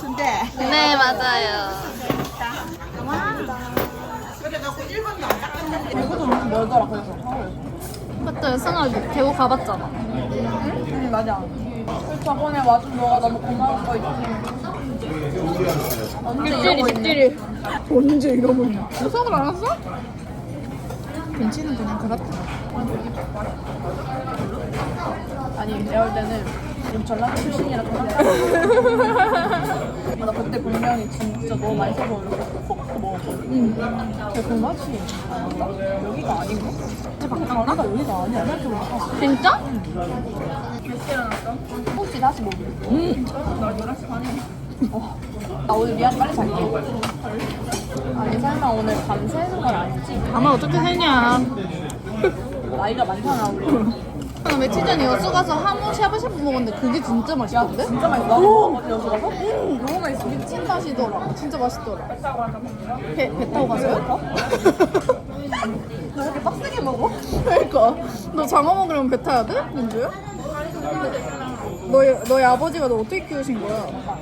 얘기했는데 네 맞아요. 멀더라 그래서 맞다 승아 대구 가봤잖아. 응 맞아 저번에 와준 너가 너무 고마운 거 있지 언제 빅딜이. 언제 이러면 구석을 안 왔어? 김치는 그냥 그렇다 아니 내가 볼 때는 지금 전라도 출신이라 그래 나 그때 분명히 진짜 너무 맛있어서 이렇게 콕콕 먹었거든 응 근데 그 맛이 아닌가? 여기가 아닌가? 진짜 강나가 여기가 아니야 이렇게 먹었어 진짜? 몇 시에 일어났어? 혹시 다시 뭐? 응. 나 11시 반에. 어. 나 오늘 미안 빨리 잘게. 아니 설마 오늘 밤새는 건 아니지? 밤을 어떻게 새냐. 나이가 많잖아 우리. 나 며칠 전에 여수 가서 하모 샤브샤브 먹었는데 그게 진짜 맛있던데? 진짜 맛있어. 여기 가서? 응. 너무 맛있어. 미친 맛이더라. 진짜 맛있더라. 배, 배 타고 가서요? 왜 이렇게 빡세게 먹어? 그러니까 너 장어 먹으려면 배 타야 돼? 민주야? 너희, 너희 아버지가 너 어떻게 키우신 거야? 아,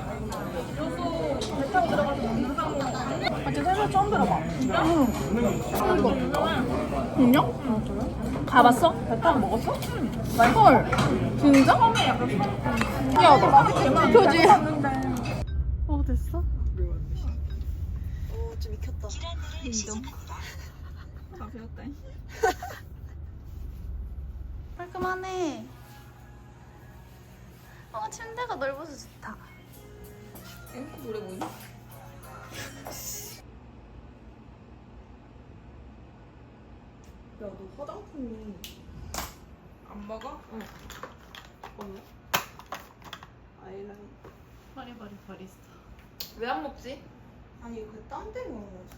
진짜 살살 처음 들어봐. 인형? 가봤어? 배 타고 먹었어? 헐 진짜? 야 너, 표지 어 됐어? 오 좀 익혔다. 인정 다 배웠다. 깔끔하네 어 침대가 넓어서 좋다 엥? 노래 뭐니? 너 화장품이 안 먹어? 응. 없네. 아이라인. 바리바리 바리스타 왜 안 먹지? 아니, 그딴데 먹는 거지.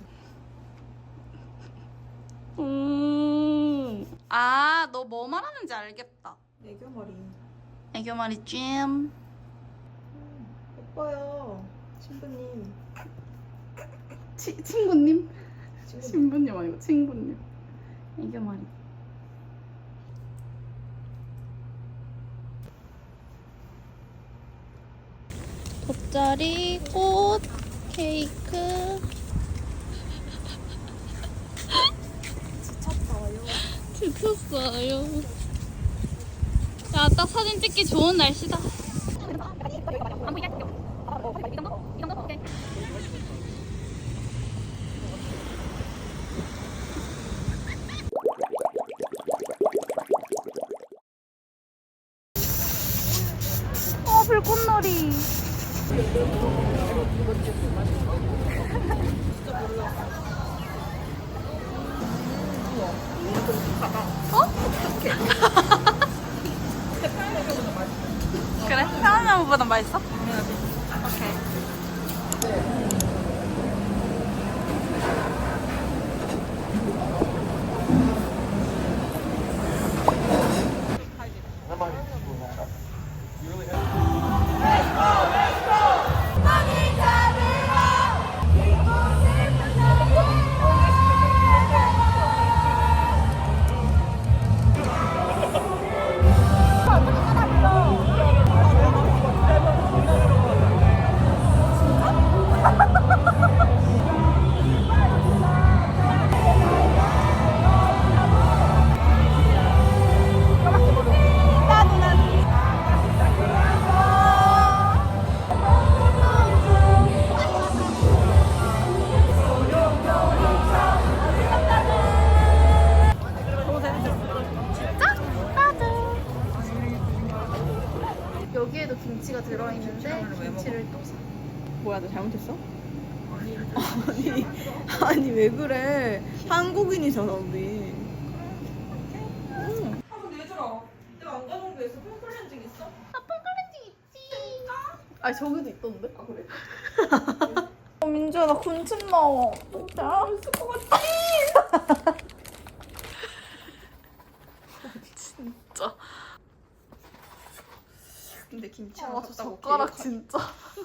음 아 너 뭐 말하는지 알겠다 애교머리. 애교말이 찜 예뻐요. 친구님. 치, 친구님? 친구님. 신부님 아니고 친구님 애교말이 돗자리, 꽃, 케이크. 지쳤어요. 지쳤어요. 야딱 사진 찍기 좋은 날씨다 불꽃놀이 그래? 편안함보다 맛있어? 여기에도 김치가 들어있는데 김치를 또 사. 뭐야, 너 잘못했어? 아니, 아니, 왜 그래. 한국인이잖아, 우리. 응. 아, 근데 얘들아, 내가 안 가져온 게 있어. 폼클렌징 있어? 아 저기도 있던데? 아, 그래? 어, 민주야 나 군침 나와 진짜 있을 것 같아. 진짜 근데 김치 아, 하나 저 갖다 먹기 젓가락 진짜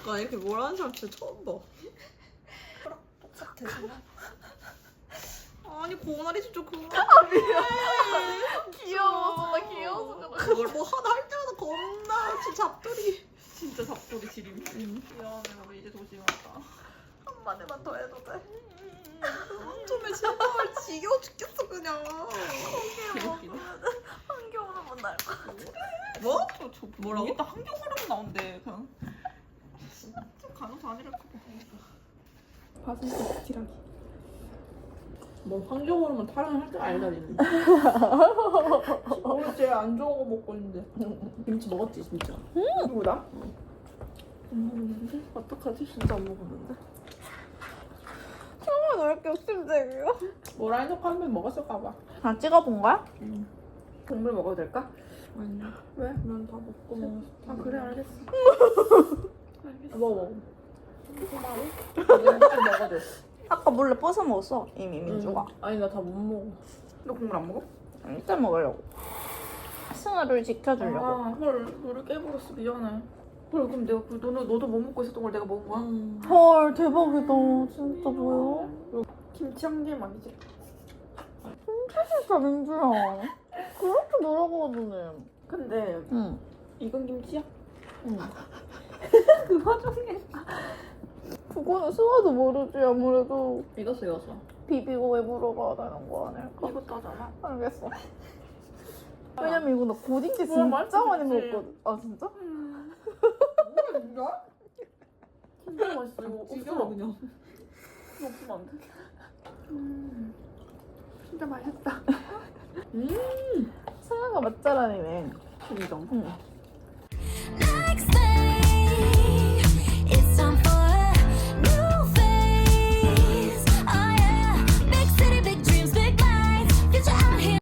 나 이렇게 뭐라는 사람 진짜 처음 봐. 똑같아. 아니 고나리 진짜 그만. 귀여워서 나 귀여워서 그래 그걸 뭐 하나 할 때마다 겁나 진짜 잡돌이. 진짜 잡돌이 지림. 미안해 우리 이제 도시가다 한 마디만 더 해도 돼? 좀해 제발 지겨워 죽겠어 그냥 한개 먹으면 한개 오르면 날것 같아 뭐? 뭐라고? 일단 오르면 나온대 그냥 좀 간호사 아니랄까 지라기. 뭐 환경으로만 탈환할 줄 알다 니는 오늘 제일 안 좋은 거 먹고 있는데 김치 먹었지 진짜 누구다? 안 먹었는데? 어떡하지? 진짜 안 먹었는데 이렇게 욕심쟁이야? 뭐라 해놓고 한번 먹었을까 봐 다 찍어본 거야? 국물 먹어도 될까? 아니야 왜? 난 다 먹고 먹었어 아 그래 알겠어. 먹어 먹어 먹어줘 아까 몰래 뺏어 먹었어 이미 민주가 응. 아니 나 다 못 먹어 너 국물 안 먹어? 이때 먹으려고 승아를 지켜주려고 아 헐 너를 깨버렸어 미안해. 헐 그럼 내가 그 너는 너도 못 먹고 있었던 걸 내가 먹은 거야? 음. 헐 대박이다 진짜 뭐야? 김치 한 개만 이제. 진짜 민주야 그렇게 노력하더니 근데 응 이건 김치야? 응. 그 와중에 그거는 승아도 모르지 아무래도 익었어 익었어 비비고 왜 물어봐야 되는 거 아닐까? 이것도 하잖아. 알겠어 왜냐면 이거 나 고딩 때 뭐, 진짜 맛있지, 많이? 먹었거든 아 진짜? 뭐야 진짜? 진짜 맛있어. 이거 없어. 그냥 이거 없으면 안 돼. 음, 진짜 맛있다. 승아가 맛잘하네 인정. 응